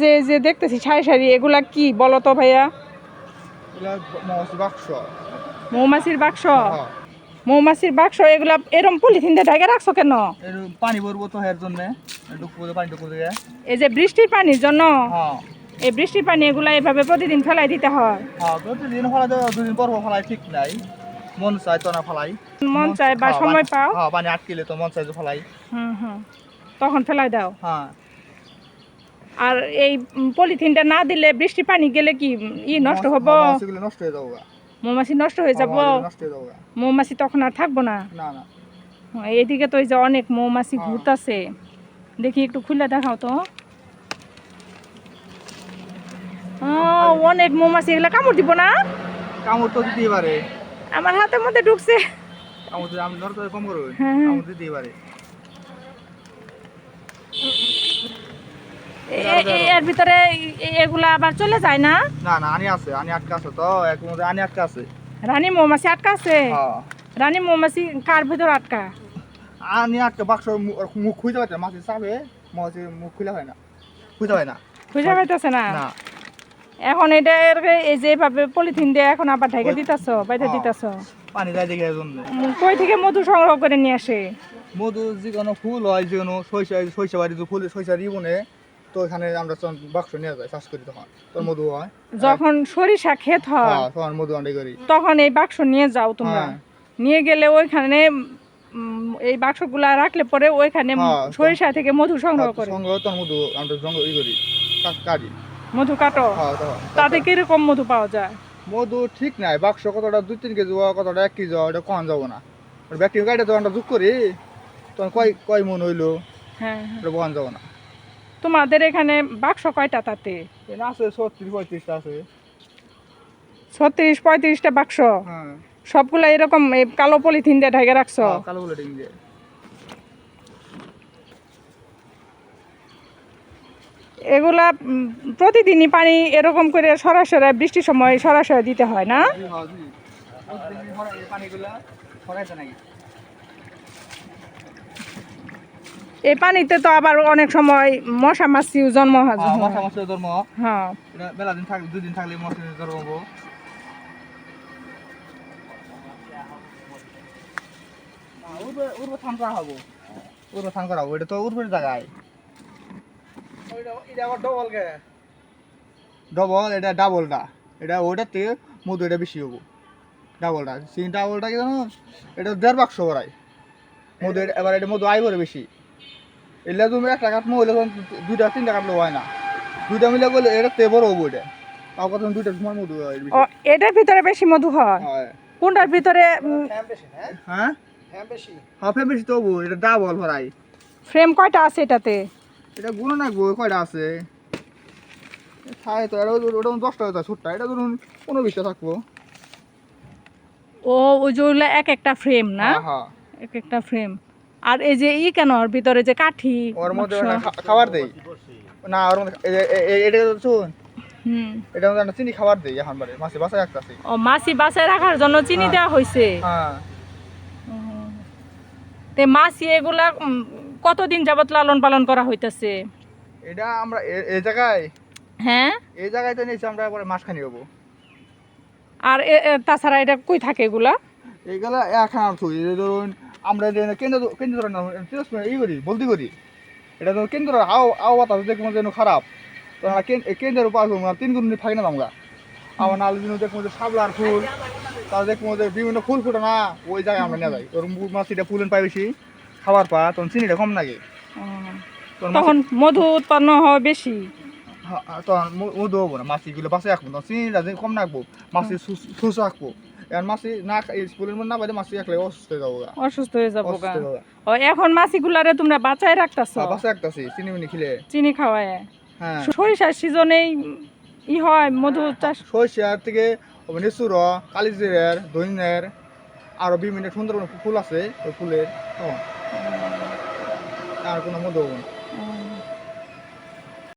যে যে দেখতেছি সারি সারি এগুলা কি বলো তো ভাইয়া? মৌমাছির বাক্স। মৌমাছির বাক্স? এগুলা এরম পলিথিন দিয়ে ঢাকা রাখছো কেন? পানি ভরবো তো এর জন্য এই যে বৃষ্টির পানির জন্য? এই বৃষ্টির পানি এগুলা এভাবে প্রতিদিন ফেলাই দিতে হয়? প্রতিদিন ফলাই দুদিন পর ফলাই ঠিক নাই। মন চাই তো না ফলাই। মন চায় বা সময় পাও? হ্যাঁ পানি আটকিলে তো মন চাই তো ফলাই। হুম হুম। তখন ফেলাই দাও? হ্যাঁ। আর এই পলিথিনটা না দিলে বৃষ্টি পানি গেলে কি ই নষ্ট হব? নষ্ট হয়ে যাব মৌমাছি নষ্ট হয়ে যাব? হ্যাঁ, হয়ে মৌমাছি তখন আর থাকব না? হ্যাঁ, এইদিকে তো এই যে অনেক মৌমাছি হ্যাঁ। ঘুরতাছে দেখি একটু খুলে দেখাও তো। অনেক মৌমাছি এগুলা কামড় দিব না? কামড় তো দিতেই পারে। আমার হাতের মধ্যে ঢুকছে। কামড় আমি ধর কম করব। হ্যাঁ, হ্যাঁ। কামড় দিতেই পারে। এর ভিতরে এগুলা আবার চলে যায় না? না না আনি আছে আনি আটকা আছে তো এক মধ্যে আনি আটকা আছে। রানী মৌমাছি আটকা আছে? হ্যাঁ। রানী মৌমাছি কার ভিতর আটকা? আনি আটকা বাক্স মুখ খুঁজতে পারছে মাছি চাপে মাছি মুখ খুলে হয় না খুঁজতে হয় না। খুঁজে পাইতেছে না? না। এখন এটা এই যে এভাবে পলিথিন দিয়ে এখন আবার ঢেকে দিতেছ বাইতে হ্যাঁ। পানি যায় দেখে জন্য। কই থেকে মধু সংগ্রহ করে নিয়ে আসে? মধু যে কোনো ফুল হয় যে কোনো শৈশব শৈশব বাড়ি ফুল শৈশব রিবনে তো এখানে আমরা বাক্স নিয়ে যাই চাষ করি তখন। তোর মধু হয়। যখন সরিষা ক্ষেত হয় হ্যাঁ তখন মধু করি। তখন এই বাক্স নিয়ে যাও তোমরা। হ্যাঁ। নিয়ে গেলে ওইখানে এই বাক্সগুলা রাখলে পরে ওইখানে হ্যাঁ, সরিষা থেকে মধু সংগ্রহ করে। তোর মধু আমরা ই করি কাটি। মধু কাটো। তাতে কীরকম মধু পাওয়া যায়? মধু ঠিক নাই বাক্স কতটা দুই তিন কেজি হওয়া কতটা এক কেজি এটা কম যাব না। ব্যক্তি গাড়িটা তো আমরা যোগ করি তখন কয় কয় মন হইল হ্যাঁ হ্যাঁ। এটা বহন যাব না। তোমাদের এখানে বাক্স কয়টা তাতে? আছে ছত্রিশ পঁয়ত্রিশটা আছে। ছত্রিশ পঁয়ত্রিশটা বাক্স? হ্যাঁ। সবগুলা এরকম কালো পলিথিন দিয়ে ঢেকে রাখছো? হ্যাঁ, কালো বলে দিয়ে। এগুলা প্রতিদিনই পানি এরকম করে সরাসরি বৃষ্টির সময় সরাসরি দিতে হয় না জি, হ্যাঁ, জি। প্রতিদিন এই পানিতে তো আবার অনেক সময় মশা মাছিও জন্ম হয় মশা মাছির ধর্ম। হ্যাঁ। বেলা দিন থাকলে দুদিন থাকলে মশা ধর্ম হব। করা করা হব। এটা তো উর্বর জায়গায়। ডবল এটা ডাবলটা এটা ওইটার থেকে মধু এটা বেশি হব। ডাবলটা ডাবলটা কি জানো? এটা দেড় বাক্স মধু এবার এটা মধু আই করে বেশি। এলে তুমি একটা কাটমো তখন দুইটা তিনটা কাটলে হয় না। দুইটা মিলে গেলে এটা তে বড় হব এটা তাও কথা দুইটা সময় মধু হয় এটার ভিতরে বেশি মধু হয়? হয়। কোনটার ভিতরে হ্যাঁ হ্যাঁ ফেম বেশি তো হব এটা ডাবল ভরাই ফ্রেম কয়টা আছে এটাতে? এটা গুণ না গো কয়টা আছে? খাই তো এটা ওটা ওটা দশটা হতো ছোট্টা এটা ধরুন পনেরো বিশটা থাকব। ও ওই যেগুলো এক একটা ফ্রেম না? হ্যাঁ হ্যাঁ এক একটা ফ্রেম আর এই যে ই কেন? ওর ভিতরে যে কাঠি ওর মধ্যে খা- খাবার দেই? না ওর মধ্যে এটা তো শুন হুম। এটা একটা চিনি খাবার দেই এখন বারে। মাসে বাসায় একটা আছে ও মাছি বাসায় রাখার জন্য চিনি হ্যাঁ। দেওয়া হয়েছে হ্যাঁ। তে মাছি এগুলা কতদিন যাবত লালন পালন করা হইতাছে? এটা আমরা এই জায়গায় হ্যাঁ? এই জায়গায় তো নিয়েছি আমরা একবারে মাসখানি হব। আর তাছাড়া এটা কই থাকে এগুলা? এগুলা এখন আর থুই। এই ধরুন আমরা কেন্দ্র কেন্দ্র ধরেন ই করি বলতে করি। এটা তো কেন্দ্র আও আও বাতাস দেখব যেন খারাপ। তো আমরা কেন্দ্রের আমরা তিন গুণ থাকি না আমরা। আমার নাল দিন দেখব যে সাবলার ফুল তার দেখব যে বিভিন্ন ফুল ফুটে না ওই জায়গায় আমরা নিয়ে যাই। তোর মাছিটা ফুলেন পাই বেশি খাবার পা তখন চিনিটা কম লাগে। তখন মধু উৎপন্ন হয় বেশি। তখন মধু হব না মাছিগুলো বাঁচে রাখব তখন চিনিটা কম রাখব মাছি সুস রাখব। এখন মাছি না ফুলের মধ্যে না মাছি অসুস্থ হয়ে যাব অসুস্থ হয়ে যাব হয়ে। ও এখন মাছিগুলারে তোমরা বাঁচায় রাখতাছ? হ্যাঁ, বাঁচে রাখতেছি চিনি মিনি খেলে। চিনি খাওয়ায়। হ্যাঁ। সরিষার সিজনেই ই হয় মধু চাষ। সরিষার থেকে নেসুর কালিজিরের দৈনের আরও বিভিন্ন সুন্দর ফুল আছে ওই ফুলের আর কোনো মধু।